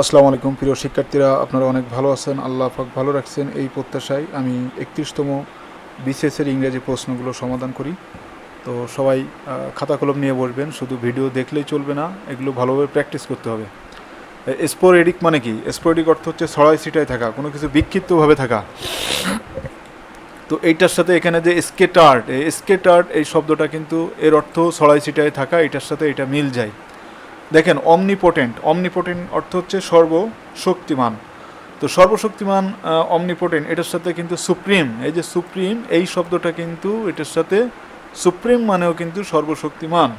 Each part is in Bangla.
আসসালামু আলাইকুম, প্রিয় শিক্ষার্থীরা, আপনারা অনেক ভালো আছেন, আল্লাহ পাক ভালো রাখছেন। এই প্রত্যাশায় আমি একত্রিশতম বিসিএসের ইংরেজি প্রশ্নগুলো সমাধান করি। তো সবাই খাতা কলম নিয়ে বসবেন, শুধু ভিডিও দেখলেই চলবে না, এগুলো ভালোভাবে প্র্যাকটিস করতে হবে। স্পোরেডিক মানে কি? স্পোরেডিক অর্থ হচ্ছে ছড়াই ছিটায় থাকা, কোনো কিছু বিক্ষিপ্তভাবে থাকা। তো এইটার সাথে এখানে যে স্কেটার্ড স্কেটার্ড এই শব্দটা কিন্তু এর অর্থ ছড়াই ছিটায় থাকা, এটার সাথে এটা মিল যায়। দেখেন অমনিপোটেন্ট অমনিপোটেন্ট অর্থ হচ্ছে সর্বশক্তিমান। তো সর্বশক্তিমান অমনিপোটেন্ট এটার সাথে কিন্তু সুপ্রিম এই যে সুপ্রিম এই শব্দটা কিন্তু এটার সাথে সুপ্রিম মানেও কিন্তু সর্বশক্তিমান।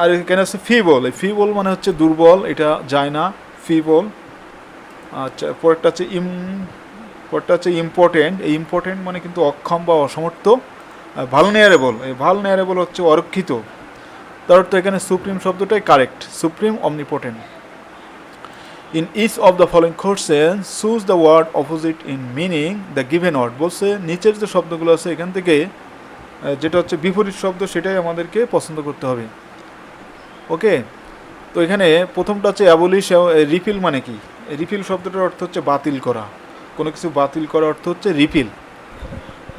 আর এখানে আছে ফিবল এই ফিবল মানে হচ্ছে দুর্বল, এটা যায় না ফিবল আচ্ছা পরেরটা হচ্ছে ইম পরেরটা হচ্ছে ইম্পর্টেন্ট এই ইম্পর্টেন্ট মানে কিন্তু অক্ষম বা অসমর্থ ভালনেয়ারেবল, এই ভালনেয়ারেবল হচ্ছে অরক্ষিত। তার অর্থ এখানে সুপ্রিম শব্দটাই correct, supreme omnipotent in each of the following questions choose the word opposite in meaning the given word বলছে, নিচের যে শব্দগুলো আছে, এখান থেকে যেটা হচ্ছে বিপরীত শব্দ, সেটাই আমাদেরকে পছন্দ করতে হবে। ওকে? তো এখানে প্রথমটা হচ্ছে অ্যাবলিশ রিফিল মানে কি? রিফিল শব্দটার অর্থ হচ্ছে বাতিল করা। কোনো কিছু বাতিল করা অর্থ হচ্ছে রিফিল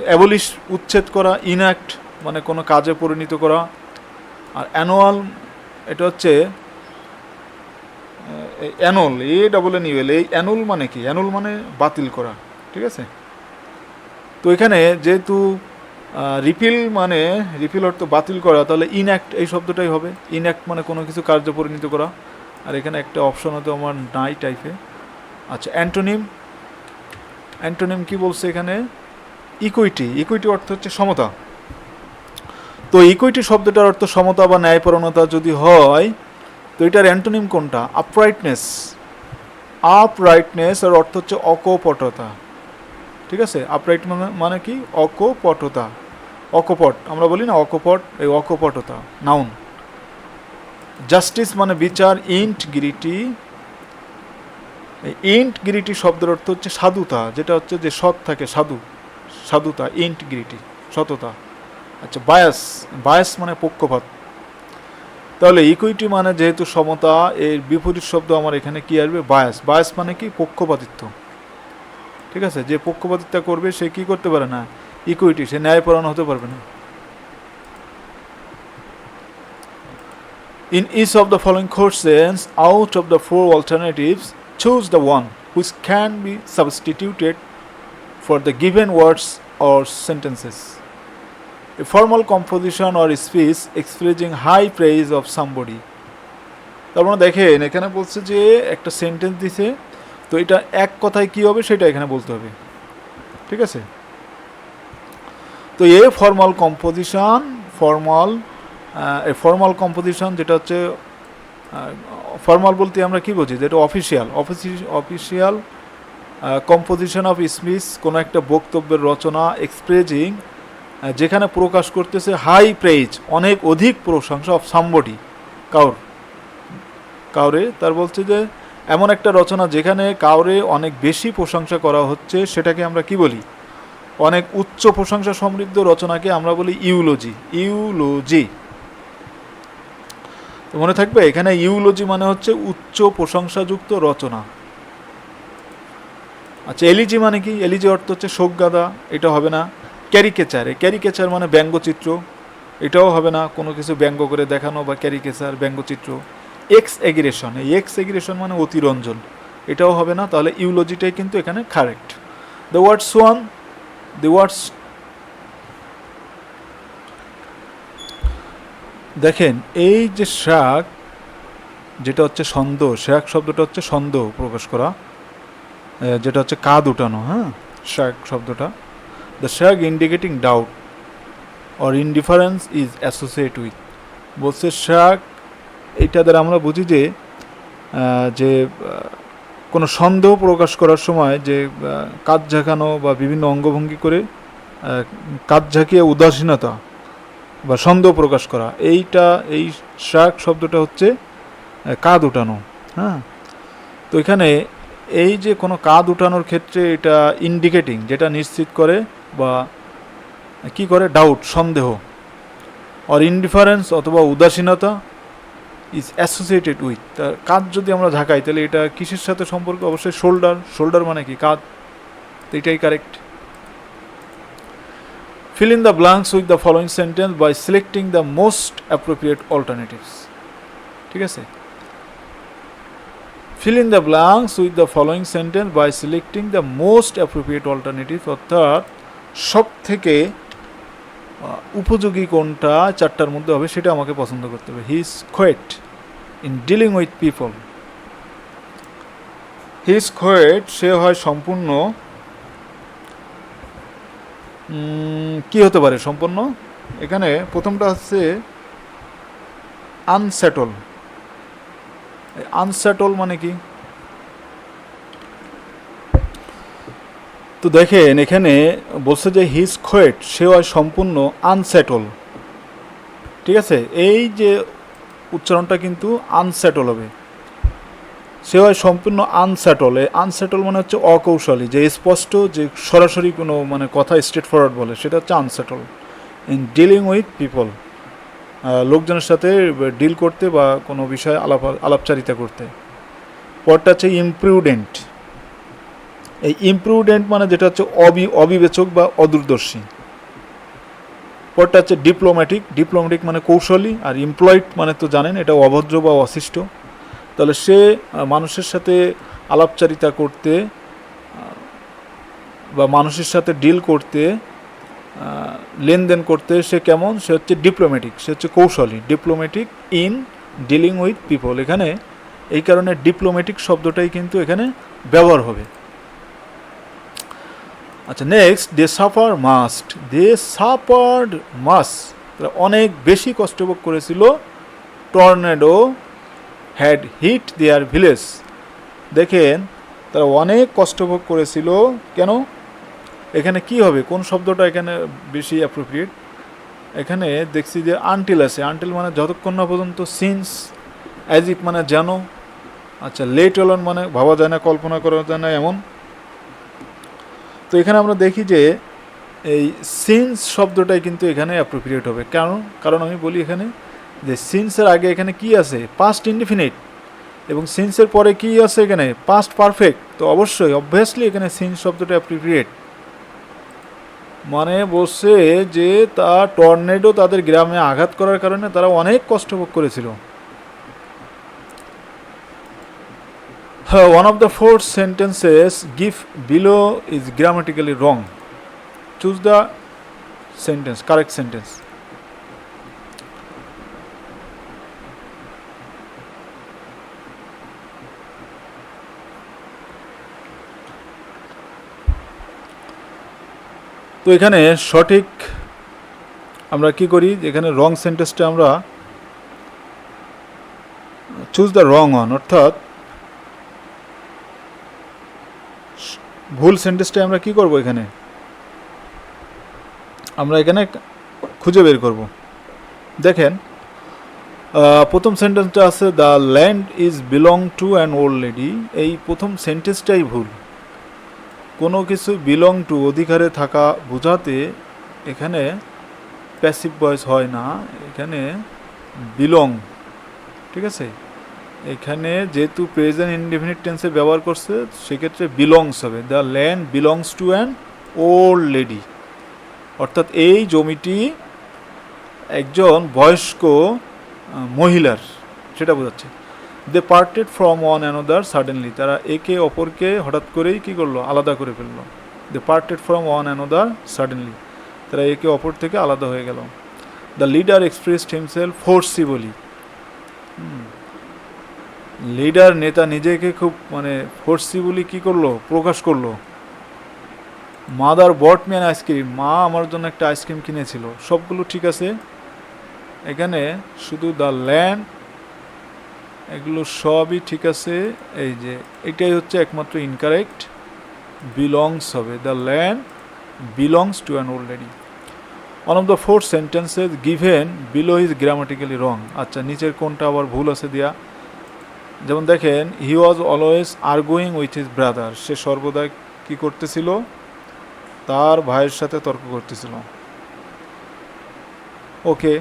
অ্যাবলিশ উচ্ছেদ করা ইনঅ্যাক্ট মানে কোনো কাজে পরিণত করা। আর অ্যানুয়াল এটা হচ্ছে annual A double N UL এই অ্যানুয়াল মানে কি? অ্যানুয়াল মানে বাতিল করা, ঠিক আছে? তো এখানে যেহেতু রিপিল মানে রিপিল অর্থ বাতিল করা, তাহলে ইনঅ্যাক্ট এই শব্দটাই হবে। ইনঅ্যাক্ট মানে কোনো কিছু কার্য পরিণত করা। আর এখানে একটা অপশন হতো আমার নাই টাইপে আচ্ছা অ্যান্টোনিম অ্যান্টোনিম কি বলছে এখানে? ইকুইটি ইকুইটি অর্থ হচ্ছে সমতা। তো ইকুইটি শব্দটার অর্থ সমতা বা ন্যায়পরণতা যদি হয়, তো এটার অ্যান্টোনিম কোনটা? আপরাইটনেস আপরাইটনেস এর অর্থ হচ্ছে অকপটতা। ঠিক আছে? আপরাইট মানে মানে কি? অকপটতা। অকপট, আমরা বলি না অকপট, এই অকপটতা নাউন জাস্টিস মানে বিচার ইন্টগিরিটি এই ইন্টগিরিটি শব্দের অর্থ হচ্ছে সাধুতা, যেটা হচ্ছে যে সৎ থাকে, সাধু, সাধুতা ইন্টগিরিটি সততা। আচ্ছা বায়াস বায়াস মানে পক্ষপাত। তাহলে ইকুইটি মানে যেহেতু সমতা, এর বিপরীত শব্দ আমার এখানে কি আসবে? বায়াস বায়াস মানে কি? পক্ষপাতিত্ব। ঠিক আছে? যে পক্ষপাতিত্ব করবে, সে কি করতে পারে না? ইকুইটি সে ন্যায় পরানো হতে পারবে না। In each of the following questions out of the four alternatives choose the one which can be substituted for the given words or sentences A formal composition or speech expressing high praise of somebody. তার মানে দেখেন, এখানে বলছে যে একটা সেন্টেন্স দিছে, তো এটা এক কথায় কি হবে সেটা এখানে বলতে হবে। ঠিক আছে? তো a formal composition formal a formal composition যেটা হচ্ছে ফর্মাল বলতে আমরা কি বুঝি? যেটা official official composition of speech কোনো একটা বক্তব্যের রচনা এক্সপ্রেজিং যেখানে প্রকাশ করতেছে, হাই প্রেজ অনেক অধিক প্রশংসা অফ সামবডি কাউর। কাউরে, তার বলছে যে, এমন একটা রচনা যেখানে কাউরে অনেক বেশি প্রশংসা করা হচ্ছে, সেটাকে আমরা কি বলি? অনেক উচ্চ প্রশংসা সমৃদ্ধ রচনাকে আমরা বলি ইউলজি ইউলজি। মনে থাকবে, এখানে ইউলজি মানে হচ্ছে উচ্চ প্রশংসাযুক্ত রচনা। আচ্ছা এলিজি মানে কি? এলিজি অর্থ হচ্ছে শোক শোকগাদা এটা হবে না। ক্যারিকেচার। ক্যারিকেচার মানে ব্যঙ্গচিত্র। এটাও হবে না কোনো কিছু ব্যঙ্গ করে দেখানো বা ক্যারিকেচার, ব্যঙ্গচিত্র। এক্স এগ্রেশন এই এক্স এগ্রেশন মানে অতিরঞ্জন। এটাও হবে না, তাহলে ইউলজিটাই কিন্তু এখানে correct the words one the words দেখেন, এই যে শাক, যেটা হচ্ছে সন্দেহ শাক শব্দটা হচ্ছে সন্দেহ প্রকাশ করা। যেটা হচ্ছে কাদ উঠানো হ্যাঁ? শাক শব্দটা। The shrug indicating doubt or indifference is associate with বলছে শাক এইটা দ্বারা আমরা বুঝি যে যে কোনো সন্দেহ প্রকাশ করার সময় যে কাজ ঝাঁকানো বা বিভিন্ন অঙ্গভঙ্গি করে কাজ ঝাঁকিয়ে উদাসীনতা বা সন্দেহ প্রকাশ করা। এইটা, এই শাক শব্দটা হচ্ছে কাঁধ উঠানো। হ্যাঁ? তো এখানে এই যে কোনো কাঁধ উঠানোর ক্ষেত্রে এটা ইন্ডিকেটিং যেটা নিশ্চিত করে বা কি করে ডাউট সন্দেহ অর ইনডিফারেন্স অথবা উদাসীনতা ইজ অ্যাসোসিয়েটেড উইথ তার কাঁধ যদি আমরা ঝাঁকাই তাহলে এটা কিসের সাথে সম্পর্ক অবশ্যই শোল্ডার শোল্ডার মানে কি কাঁধ তো এটাই correct fill in the blanks with the following sentence by selecting the most appropriate alternatives ঠিক আছে fill in the blanks with the following sentence by selecting the most appropriate alternative অর্থাৎ সব থেকে উপযোগী কোনটা চারটার মধ্যে হবে সেটা আমাকে পছন্দ করতে হবে। He is quite in dealing with people he is quite সে হয় সম্পূর্ণ কি হতে পারে সম্পূর্ণ? এখানে প্রথমটা হচ্ছে আনসেটল আনসেটল মানে কি? তো দেখেন, এখানে বলছে যে হিজ খোয়েট সে হয় সম্পূর্ণ আনসেটল ঠিক আছে? এই যে উচ্চারণটা কিন্তু আনসেটল হবে। সে হয় সম্পূর্ণ আনসেটল আনসেটল মানে হচ্ছে অকৌশলী, যে স্পষ্ট, যে সরাসরি কোনো মানে কথা স্ট্রেট ফরওয়ার্ড বলে, সেটা হচ্ছে unsettle in dealing with people লোকজনের সাথে ডিল করতে বা কোনো বিষয়ে আলাপ, আলাপচারিতা করতে। পরটা হচ্ছে ইমপ্রুডেন্ট এই ইমপ্রুডেন্ট মানে যেটা হচ্ছে অবি, অবিবেচক বা অদূরদর্শী। পরটা হচ্ছে ডিপ্লোম্যাটিক ডিপ্লোম্যাটিক মানে কৌশলী আর এমপ্লয়েড মানে তো জানেন, এটা অভদ্র বা অশিষ্ট। তাহলে সে মানুষের সাথে আলাপচারিতা করতে বা মানুষের সাথে ডিল করতে লেনদেন করতে সে কেমন? সে হচ্ছে ডিপ্লোম্যাটিক সে হচ্ছে কৌশলী। Diplomatic in dealing with people এখানে এই কারণে ডিপ্লোম্যাটিক শব্দটাই কিন্তু এখানে ব্যবহার হবে। আচ্ছা next they suffer must they suffered much অনেক বেশি কষ্টভোগ করেছিল। Tornado had hit their village দেখেন, তারা অনেক কষ্টভোগ করেছিল। কেন? এখানে কি হবে? কোন শব্দটা এখানে বেশি অ্যাপ্রোপ্রিয়েট এখানে দেখছি যে আনটিল আছে। আনটিল মানে যতক্ষণ না পর্যন্ত সিন্স অ্যাজ ইট মানে যেন আচ্ছা লেট অলন মানে ভাবা যায় না, কল্পনা করা যায় না, এমন। তো এখানে আমরা দেখি যে এই সিন্স শব্দটাই কিন্তু এখানে অ্যাপ্রোপ্রিয়েট হবে। কারণ কারণ আমি বলি এখানে যে সিন্সের আগে এখানে কি আছে? পাস্ট ইনডিফিনিট এবং সিন্সের পরে কি আছে এখানে? পাস্ট পারফেক্ট তো অবশ্যই অবভিয়াসলি এখানে সিন্স শব্দটা অ্যাপ্রিপ্রিয়েট মানে বসে যে তা টর্নেডো তাদের গ্রামে আঘাত করার কারণে তারা অনেক কষ্ট ভোগ করেছিল। One of the four sentences give below is grammatically wrong choose the sentence correct sentence তো এখানে সঠিক আমরা কি করি? এখানে রং সেন্টেন্সটা আমরা চুজ দ্য রং অন অর্থাৎ ভুল সেন্টেন্সটা আমরা কি করব এখানে? আমরা এখানে খুঁজে বের করব। দেখেন প্রথম সেন্টেন্সটা আছে the land is belong to an old lady এই প্রথম সেন্টেন্সটাই ভুল। কোনো কিছু বিলং টু অধিকারে থাকা বোঝাতে এখানে প্যাসিভ ভয়েস হয় না। এখানে বিলং ঠিক আছে? এখানে যেহেতু প্রেজেন্ট ইনডিফিনিট টেন্সে ব্যবহার করছে, সেক্ষেত্রে বিলংস হবে। The land belongs to an old lady অর্থাৎ এই জমিটি একজন বয়স্ক মহিলার, সেটা বোঝাচ্ছে। They parted from one another suddenly তারা একে অপরকে হঠাৎ করেই কী করল? আলাদা করে ফেলল। They parted from one another suddenly তারা একে অপর থেকে আলাদা হয়ে গেল। The leader expressed himself forcibly leader নেতা নিজেকে খুব মানে ফোর্সিবলি কী করল? প্রকাশ করল। মাদার বট ম্যান আইসক্রিম মা আমার জন্য একটা আইসক্রিম কিনেছিল। সবগুলো ঠিক আছে। এখানে শুধু দ্য ল্যান্ড এগুলো সবই ঠিক আছে। এই যে, এটাই হচ্ছে একমাত্র ইনকারেক্ট বিলংস হবে। The land belongs to an old lady one of the four sentences given below is grammatically wrong আচ্ছা নিচের কোনটা আবার ভুল আছে দেয়া? যেমন দেখেন he was always arguing with his brother সে সর্বদা কি করতেছিল? তার ভাইয়ের সাথে তর্ক করতেছিল। ওকে,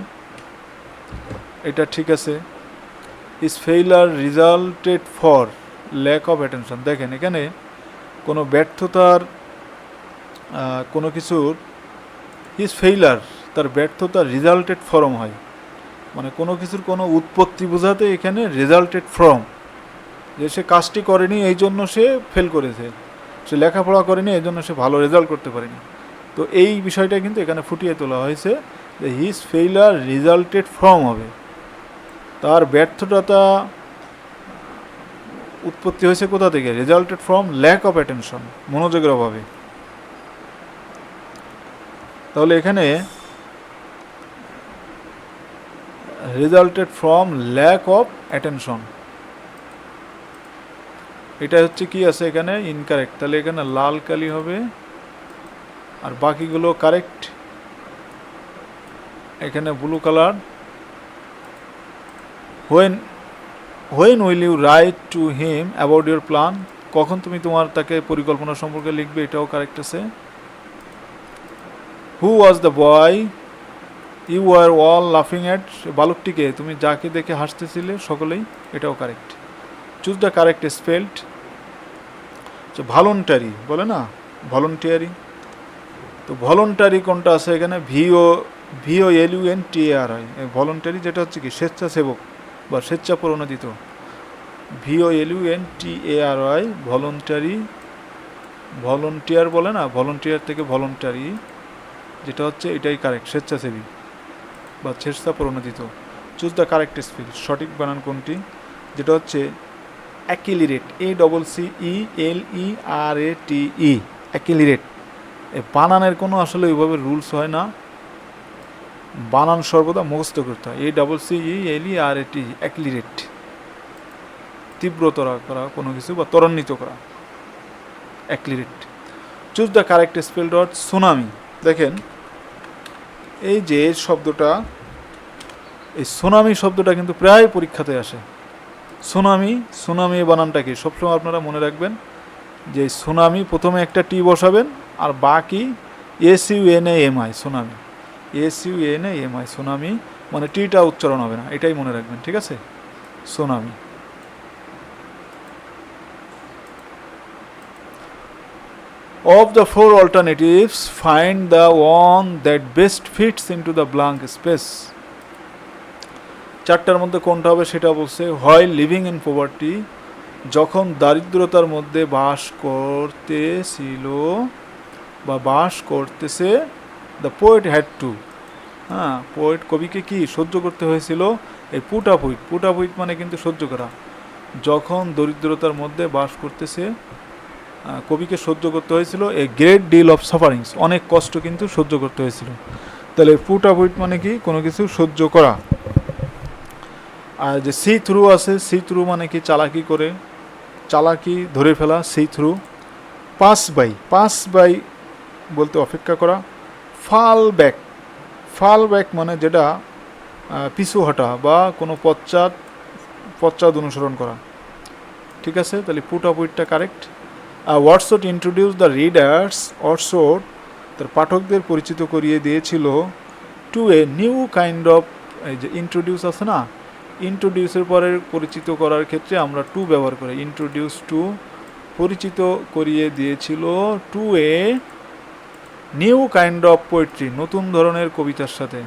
এটা ঠিক আছে। Is failure resulted for lack of attention দেখেন, এখানে কোনো ব্যর্থতার কোনো কিছুর ইজ ফেইলার তার ব্যর্থতার রিজাল্টেড ফরম হয়। মানে কোনো কিছুর কোনো উৎপত্তি বোঝাতে এখানে রেজাল্টেড ফ্রম যে সে কাজটি করেনি, এই জন্য সে ফেল করেছে। সে লেখাপড়া করেনি, এই জন্য সে ভালো রেজাল্ট করতে পারেনি। তো এই বিষয়টা কিন্তু এখানে ফুটিয়ে তোলা হয়েছে যে হিজ ফেইলার রেজাল্টেড ফ্রম হবে। তার ব্যর্থতা উৎপত্তি হয়েছে কোথা থেকে? Resulted from lack of attention মনোযোগের অভাবে। তাহলে এখানে resulted from lack of attention এটা হচ্ছে কি আছে এখানে? ইনকারেক্ট তাহলে এখানে লাল কালি হবে। আর বাকিগুলো কারেক্ট এখানে blue colour when when will you write to him about your plan কখন তুমি তোমার তাকে পরিকল্পনা সম্পর্কে লিখবে? এটাও কারেক্ট আছে। Who was the boy you are all লাফিং অ্যাট বালকটিকে, তুমি যাকে দেখে হাসতেছিলে সকলেই, এটাও correct choose the correct spelled voluntary বলে না? ভলন্টিয়ারি তো ভলন্টারি কোনটা আছে এখানে? V O V O L U N T R I voluntary যেটা হচ্ছে কি? স্বেচ্ছাসেবক বা স্বেচ্ছা প্রণোদিত V O L U N T A R I voluntary volunteer বলে না? ভলন্টিয়ার থেকে ভলন্টারি যেটা হচ্ছে এটাই কারেক্ট স্বেচ্ছাসেবী। বা স্বেচ্ছা প্রণোদিত। চুজ দ্য কারেক্ট স্পিল সঠিক বানান কোনটি? যেটা হচ্ছে অ্যাকিলিরেট এ ডবল সি ই এল ই আর এ টি ই অ্যাকিলিরেট এই বানানের কোনো আসলে ওইভাবে রুলস হয় না। বানান সর্বদা মুখস্থ করতে হয়। এ ডবল সি ই এল ই আর এ টি অ্যাকিলিরেট তীব্রতর করা কোনো কিছু বা ত্বরান্বিত করা। Accelerate choose the correct spell dot tsunami দেখেন এই যে শব্দটা, এই সুনামি শব্দটা কিন্তু প্রায় পরীক্ষাতে আসে। সুনামি সুনামি বানানটা কি? সবসময় আপনারা মনে রাখবেন যে সুনামি প্রথমে একটা টি বসাবেন আর বাকি S U N A M I, tsunami. S U N A M I, tsunami মানে টিটা উচ্চারণ হবে না, এটাই মনে রাখবেন, ঠিক আছে? Tsunami. Of the four alternatives, find the one that best fits into the blank space. চারটার মধ্যে কোনটা হবে সেটা বলছে হয় লিভিং ইন পোভার্টি যখন দারিদ্রতার মধ্যে বাস করতেছিল বা বাস করতেছে দ্য পোয়েট হ্যাড টু হ্যাঁ পোয়েট কবিকে কি সহ্য করতে হয়েছিল এই পুটা পুইট পুটা পুইট মানে কিন্তু সহ্য করা যখন দরিদ্রতার মধ্যে বাস করতেছে কবিকে সহ্য করতে হয়েছিল। A great deal of sufferings অনেক কষ্ট কিন্তু সহ্য করতে হয়েছিল। তাহলে পুট ফুট উইট মানে কি? কোনো কিছু সহ্য করা। আর যে সি থ্রু আছে সি থ্রু মানে কি? চালাকি করে, চালাকি ধরে ফেলা see through pass by pass by বলতে অপেক্ষা করা ফাল ব্যাক ফাল ব্যাক মানে যেটা পিছু হটা বা কোনো পশ্চাৎ পশ্চাৎ অনুসরণ করা। ঠিক আছে? তাহলে put অপউইটটা correct Wordsworth introduce the readers Wordsworth তার পাঠকদের পরিচিত করিয়ে দিয়েছিল to a new kind of যে ইন্ট্রোডিউস আছে না ইন্ট্রোডিউসের পরে পরিচিত করার ক্ষেত্রে আমরা টু ব্যবহার করি। ইন্ট্রোডিউস টু পরিচিত করিয়ে দিয়েছিল to a new kind of poetry নতুন ধরনের কবিতার সাথে।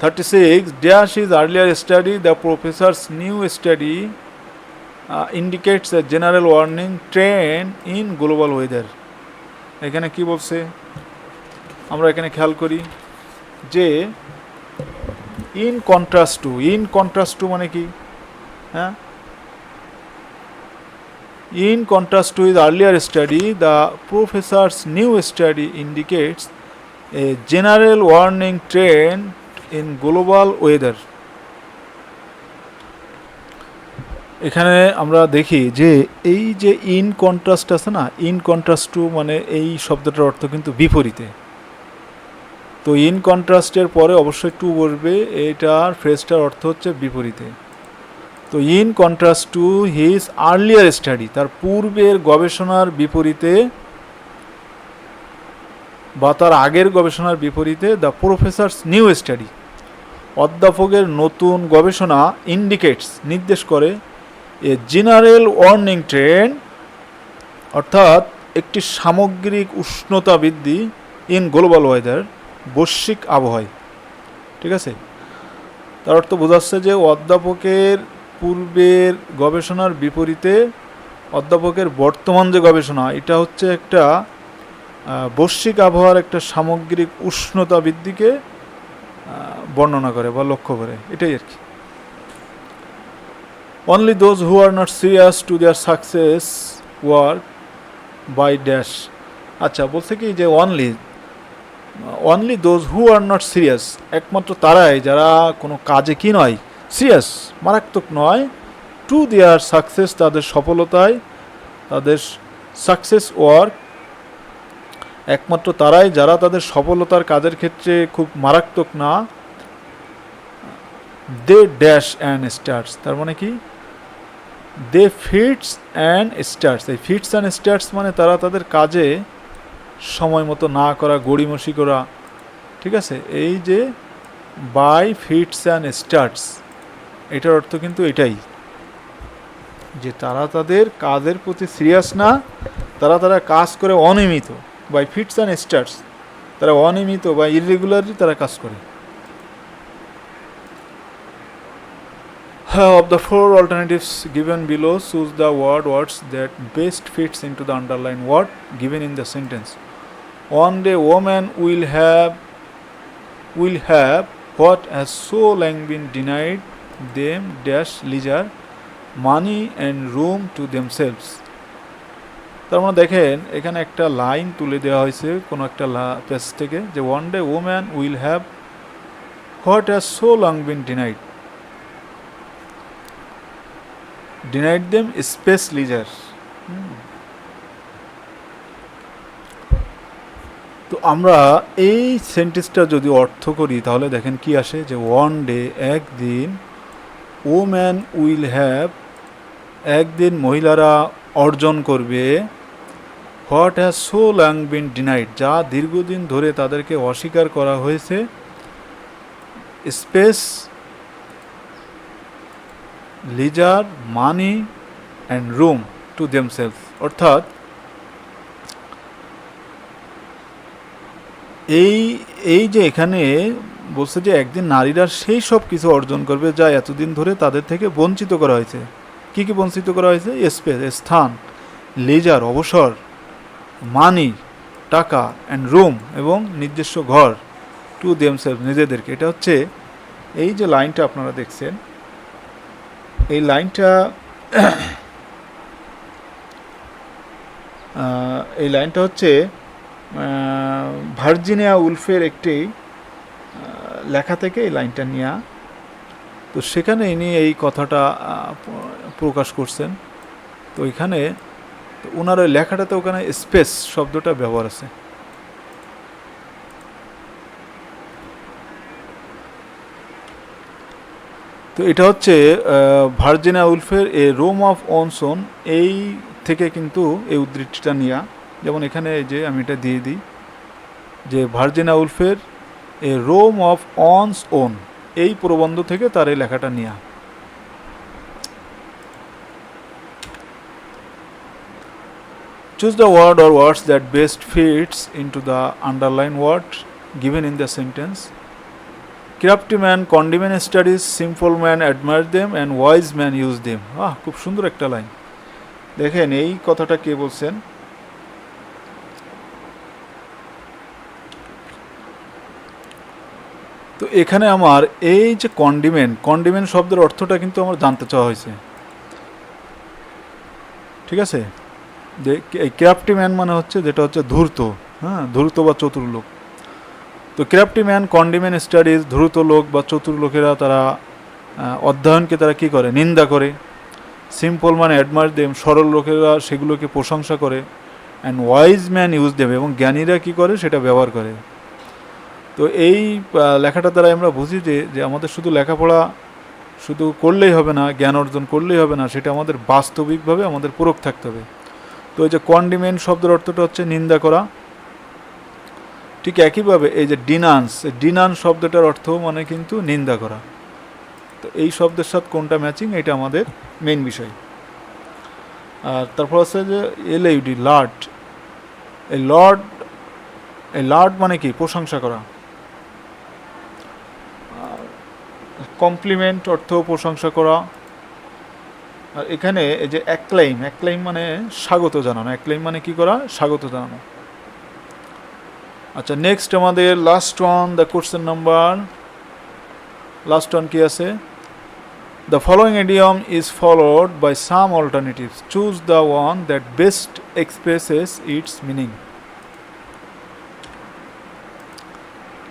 Thirty six dash his earlier study the professor's new study indicates a general warming trend in global weather এখানে কি বলছে? আমরা এখানে খেয়াল করি যে in contrast to in contrast to মানে কি? হ্যাঁ? In contrast to his earlier study the professor's new study indicates a general warming trend in global weather এখানে আমরা দেখি যে এই যে ইন কন্ট্রাস্ট আছে না ইন কন্ট্রাস্ট টু মানে এই শব্দটার অর্থ কিন্তু বিপরীতে। তো ইন কন্ট্রাস্টের পরে অবশ্যই টু বসবে এটার ফ্রেজটার অর্থ হচ্ছে বিপরীতে। তো in contrast to his earlier study তার পূর্বের গবেষণার বিপরীতে বা তার আগের গবেষণার বিপরীতে দ্য প্রফেসর্স নিউ স্টাডি অধ্যাপকের নতুন গবেষণা ইন্ডিকেটস নির্দেশ করে এ জেনারেল ওয়ার্নিং ট্রেন্ড অর্থাৎ একটি সামগ্রিক উষ্ণতা বৃদ্ধি ইন গ্লোবাল ওয়েদার, বৈশ্বিক আবহাওয়ায়। ঠিক আছে? তার অর্থ বোঝাচ্ছে যে অধ্যাপকের পূর্বের গবেষণার বিপরীতে অধ্যাপকের বর্তমান যে গবেষণা, এটা হচ্ছে একটা বৈশ্বিক আবহাওয়ার একটা সামগ্রিক উষ্ণতা বৃদ্ধিকে বর্ণনা করে বা লক্ষ্য করে। এটাই আর কি। Only those who are not serious to their success work by dash আচ্ছা বলছে কি যে only only those who are not serious একমাত্র তারাই যারা কোনো কাজে কি নয় সিরিয়াস মারাত্মক নয় টু দেয়ার সাকসেস তাদের সফলতায়, তাদের সাকসেস ওয়ার্ক একমাত্র তারাই যারা তাদের সফলতার কাজের ক্ষেত্রে খুব মারাত্মক না দে ড্যাশ অ্যান্ড স্টার্স তার মানে কি? দে ফিটস অ্যান্ড স্টার্স এই ফিটস অ্যান্ড স্টার্স মানে তারা তাদের কাজে সময় মতো না করা, গড়িমসি করা, ঠিক আছে? এই যে বাই ফিটস অ্যান্ড স্টার্টস এটার অর্থ কিন্তু এটাই। যে তারা তাদের কাজের প্রতি সিরিয়াস না, তারা তারা কাজ করে অনিয়মিত। বাই ফিটস অ্যান্ড স্টার্টস তারা অনিয়মিত বা ইরেগুলারলি তারা কাজ করে। Of the four alternatives given below choose the word words that best fits into the underlined word given in the sentence one day woman will have will have what has so long been denied them dash leisure money and room to themselves তার মানে দেখেন এখানে একটা লাইন তুলে দেওয়া হয়েছে কোনো একটা পেজ থেকে যে one day woman will have what has so long been denied denied them space leisure তো আমরা এই সেন্টেন্সটা যদি অর্থ করি, তাহলে দেখেন কি আসে যে ওয়ান ডে একদিন ও ম্যান উইল হ্যাভ একদিন মহিলারা অর্জন করবে what has so long been denied যা দীর্ঘদিন ধরে তাদেরকে অস্বীকার করা হয়েছে space leisure money and room to themselves অর্থাৎ, এই এই যে এখানে বলছে যে একদিন নারীরা সেই সব কিছু অর্জন করবে যা এতদিন ধরে তাদের থেকে বঞ্চিত করা হয়েছে। কি কি বঞ্চিত করা হয়েছে? স্পেস স্থান লেজার অবসর মানি টাকা অ্যান্ড রুম এবং নিজস্ব ঘর টু দেমসেলফ নিজেদেরকে। এটা হচ্ছে, এই যে লাইনটা আপনারা দেখছেন এই লাইনটা এই লাইনটা হচ্ছে ভার্জিনিয়া উলফের একটি লেখা থেকে এই লাইনটা নেওয়া তো সেখানে ইনি এই কথাটা প্রকাশ করছেন। তো তো ওনার ওই লেখাটাতে ওখানে স্পেস শব্দটা ব্যবহার আছে। তো এটা হচ্ছে ভার্জিনা উলফের এ রোম অফ অনসন, এই থেকে কিন্তু এই উদ্ধৃতিটা নেওয়া যেমন এখানে যে আমি এটা দিয়ে দিই, যে Virginia উলফের a room of one's own এই প্রবন্ধ থেকে তার এই লেখাটা নেওয়া Choose the word or words that best fits into the underlined word given in the sentence. Crafty man condiment studies, simple man admire them and wise man use them. আহ খুব সুন্দর একটা লাইন দেখেন এই কথাটা কে বলছেন? তো এখানে আমার এই যে কন্ডিমেন্ট কন্ডিমেন্ট শব্দের অর্থটা কিন্তু আমার জানতে চাওয়া হয়েছে। ঠিক আছে? ক্রাফটি ম্যান মানে হচ্ছে যেটা হচ্ছে ধূর্ত হ্যাঁ ধূর্ত বা চতুর লোক তো ক্রাফটি ম্যান কন্ডিমেন্ট স্টাডিজ ধূর্ত লোক বা চতুর লোকেরা তারা অধ্যয়নকে তারা কি করে? নিন্দা করে। সিম্পল মানে অ্যাডমার দেম সরল লোকেরা সেগুলোকে প্রশংসা করে অ্যান্ড ওয়াইজ ম্যান ইউজ দেবে এবং জ্ঞানীরা কি করে? সেটা ব্যবহার করে। তো এই লেখাটা দ্বারা আমরা বুঝি যে যে আমাদের শুধু লেখাপড়া শুধু করলেই হবে না, জ্ঞান অর্জন করলেই হবে না, সেটা আমাদের বাস্তবিকভাবে আমাদের পূরক থাকতে হবে। তো এই যে কন্ডিমেন্ট শব্দের অর্থটা হচ্ছে নিন্দা করা। ঠিক একইভাবে এই যে ডিনান্স ডিনান শব্দটার অর্থ মানে কিন্তু নিন্দা করা। তো এই শব্দের সাথে কোনটা ম্যাচিং এটা আমাদের মেইন বিষয়। আর তারপর আছে যে এল ইউডি লার্ড এই লর্ড এই লার্ড মানে কি? প্রশংসা করা। কমপ্লিমেন্ট অর্থ প্রশংসা করা। আর এখানে এই যে অ্যাক্লাইম অ্যাক্লাইম মানে স্বাগত জানানো। অ্যাক্লাইম মানে কি করা? স্বাগত জানানো। আচ্ছা নেক্সট আমাদের last one the question number last one কি আছে? The following idiom is followed by some alternatives choose the one that best expresses its meaning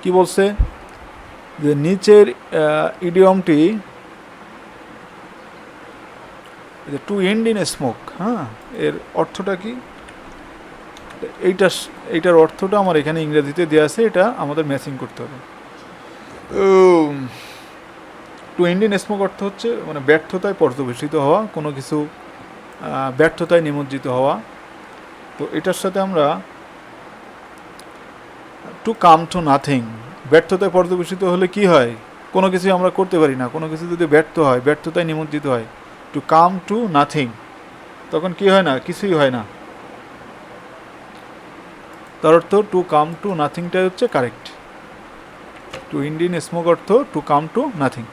কি বলছে? যে নিচের ইডিয়মটি টু এন্ড ইন স্মোক হ্যাঁ এর অর্থটা কি? এইটা এইটার অর্থটা আমার এখানে ইংরেজিতে দেওয়া আছে, এটা আমাদের ম্যাচিং করতে হবে। টু এন্ড ইন স্মোক অর্থ হচ্ছে মানে ব্যর্থতায় পর্যবেসিত হওয়া, কোনো কিছু ব্যর্থতায় নিমজ্জিত হওয়া। তো এটার সাথে আমরা টু কাম টু নাথিং ব্যর্থতায় পর্যবেসিত হলে কি হয়? কোনো কিছু আমরা করতে পারি না, কোনো কিছু যদি ব্যর্থ হয়, ব্যর্থতায় নিমজ্জিত হয় টু কাম টু নাথিং তখন কি হয় না? কিছুই হয় না। তার অর্থ টু কাম টু নাথিংটাই হচ্ছে correct to end in smoke অর্থ টু কাম টু নাথিং